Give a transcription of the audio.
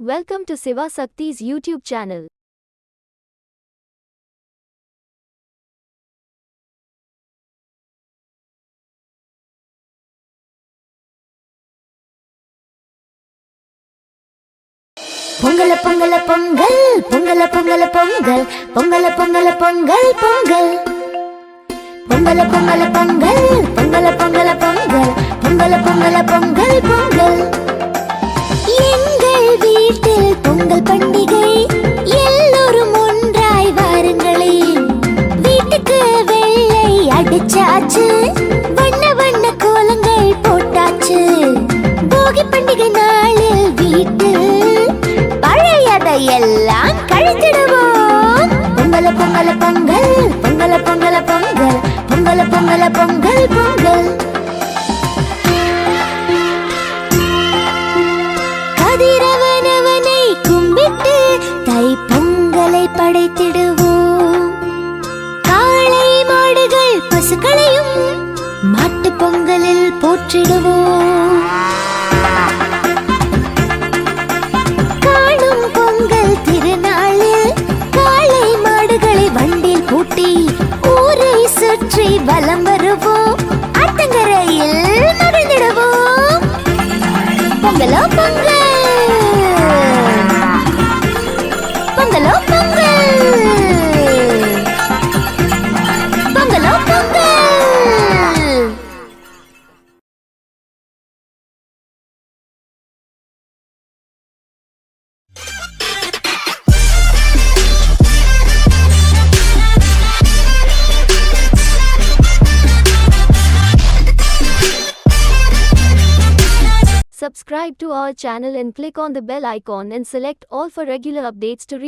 Welcome to Siva Sakti's YouTube channel. பொங்கல பொங்கல பொங்கல் பொங்கல பொங்கல பொங்கல் பொங்கல பொங்கல பொங்கல் பொங்கல் பொங்கல பொங்கல பொங்கல் பொங்கல பொங்கல பொங்கல் பொங்கல பொங்கல பொங்கல் பொங்கல் எல்லாம் கழித்திடுவோம். பொங்கல பொங்கல பொங்கல் பொங்கல பொங்கல பொங்கல் பொங்கல பொங்கல பொங்கல் பொங்கல். கதிரவனவனை கும்பிட்டு தை பொங்கலை படைத்திடுவோம். காளை மாடுகள் பசுக்களையும் மாட்டு பொங்கலில் போற்றிடுவோம். பொங்கலோ Pongal Subscribe to our channel and click on the bell icon and select all for regular updates to reach